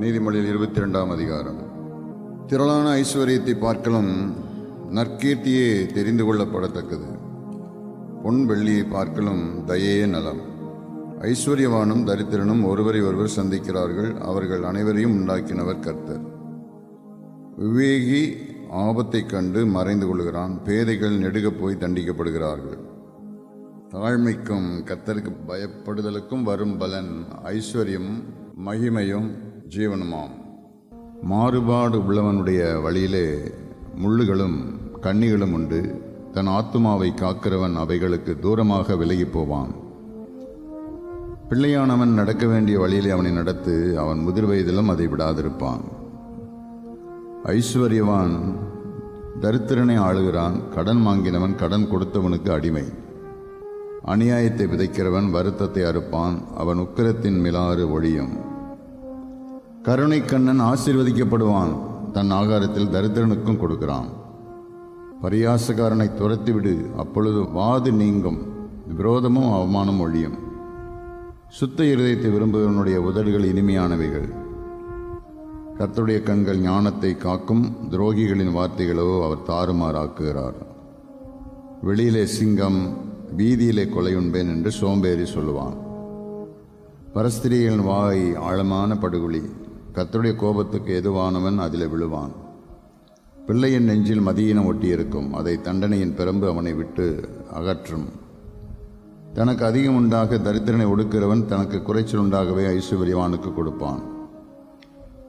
நீதிமொழியில் இருபத்தி ரெண்டாம் அதிகாரம். திரளான ஐஸ்வர்யத்தை பார்க்கலும். நற்கீர்த்தியே தெரிந்து கொள்ளப்படத்தக்கது. பொன் வெள்ளியை பார்க்கலும். தயையே நலம். ஐஸ்வர்யவானும் தரித்திரனும் ஒருவரை ஒருவர் சந்திக்கிறார்கள். அவர்கள் அனைவரையும் உண்டாக்கினவர் கர்த்தர். விவேகி ஆபத்தைக் கண்டு மறைந்து கொள்கிறான். பேதைகள் நெடுகப் போய் தண்டிக்கப்படுகிறார்கள். தாழ்மைக்கும் கத்தருக்கு பயப்படுதலுக்கும் வரும் பலன். ஐஸ்வர்யம் மகிமையும் ஜீவனுமாம். மாறுபாடு உள்ளவனுடைய வழியிலே முள்ளுகளும் கண்ணிகளும் உண்டு. தன் ஆத்துமாவை காக்கிறவன் அவைகளுக்கு தூரமாக விலகிப் போவான். பிள்ளையானவன் நடக்க வேண்டிய வழியிலே அவனை நடத்து அவன் முதிர் வயதிலும் அதை விடாதிருப்பான். ஐஸ்வர்யவான் தரித்திரனை ஆளுகிறான். கடன் வாங்கினவன் கடன் கொடுத்தவனுக்கு அடிமை. அநியாயத்தை விதைக்கிறவன் வருத்தத்தை அறுப்பான். அவன் உக்கிரத்தின் மிலாறு ஒழியும். கருணைக்கண்ணன் ஆசீர்வதிக்கப்படுவான். தன் ஆகாரத்தில் தரித்திரனுக்கும் கொடுக்கிறான். பரியாசக்காரனை துரத்திவிடு. அப்பொழுது வாது நீங்கும். விரோதமும் அவமானம் ஒழியும். சுத்த இருதயத்தை விரும்புகிறவனுடைய உதடுகள் இனிமையானவைகள். கர்த்தருடைய கண்கள் ஞானத்தை காக்கும். துரோகிகளின் வார்த்தைகளோ அவர் தாறுமாறாக்குகிறார். வெளியிலே சிங்கம் வீதியிலே கொலையுண்பேன் என்று சோம்பேறி சொல்லுவான். பரஸ்திரிகளின் வாய் ஆழமான படுகொலி கத்தருடைய கோபத்துக்கு எதுவானவன் அதில் விழுவான். பிள்ளையின் நெஞ்சில் மதியினம் ஒட்டியிருக்கும். அதை தண்டனையின் பெரம்பு அவனை விட்டு அகற்றும். தனக்கு அதிகம் உண்டாக தரித்திரனை ஒடுக்கிறவன் தனக்கு குறைச்சல் உண்டாகவே ஐஸ்வர்யவானுக்கு கொடுப்பான்.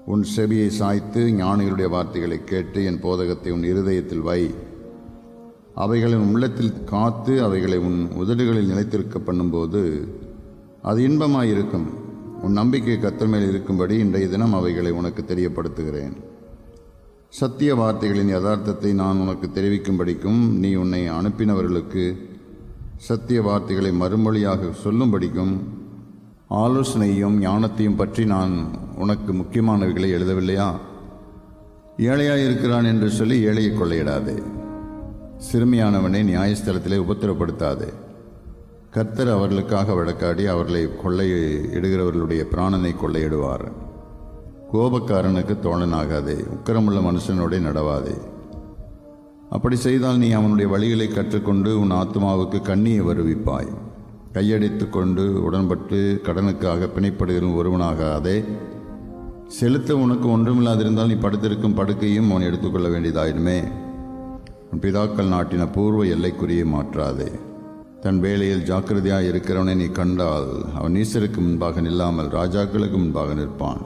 உன் செவியை சாய்த்து ஞானிகளுடைய வார்த்தைகளை கேட்டு என் போதகத்தை உன் இருதயத்தில் வை. அவைகளின் உள்ளத்தில் காத்து அவைகளை உன் உதடுகளில் நிலைத்திருக்க பண்ணும்போது அது இன்பமாயிருக்கும். உன் நம்பிக்கை கத்தர் மேல் இருக்கும்படி இன்றைய தினம் அவைகளை உனக்கு தெரியப்படுத்துகிறேன். சத்திய வார்த்தைகளின் யதார்த்தத்தை நான் உனக்கு தெரிவிக்கும்படிக்கும் நீ உன்னை அனுப்பினவர்களுக்கு சத்திய வார்த்தைகளை மறுமொழியாக சொல்லும்படிக்கும் ஆலோசனையும் ஞானத்தையும் பற்றி நான் உனக்கு முக்கியமானவைகளை எழுதவில்லையா? ஏழையாக இருக்கிறான் என்று சொல்லி ஏழையை கொள்ளையிடாதே. சிறுமியானவனை நியாயஸ்தலத்திலே உபத்திரப்படுத்தாதே. கர்த்தர் அவர்களுக்காக வழக்காடி அவர்களை கொள்ளை இடுகிறவர்களுடைய பிராணனை கொள்ளையிடுவார். கோபக்காரனுக்கு தோழனாகாதே உக்கரமுள்ள மனுஷனோட நடவாதே. அப்படி செய்தால் நீ அவனுடைய வழிகளை கற்றுக்கொண்டு உன் ஆத்மாவுக்கு கண்ணியை வருவிப்பாய். கையடித்து கொண்டு உடன்பட்டு கடனுக்காக பிணைப்படுகிற ஒருவனாகாதே. செலுத்த உனக்கு ஒன்றுமில்லாதிருந்தால் நீ படுத்திருக்கும் படுக்கையும் அவன் எடுத்துக்கொள்ள வேண்டியதாயிடுமே உன் பிதாக்கள் நாட்டின பூர்வ எல்லைக்குரிய மாற்றாதே. தன் வேலையில் ஜாக்கிரதையாக இருக்கிறவனை நீ கண்டால் அவன் ஈஸ்வருக்கு முன்பாக நில்லாமல் ராஜாக்களுக்கு முன்பாக நிற்பான்.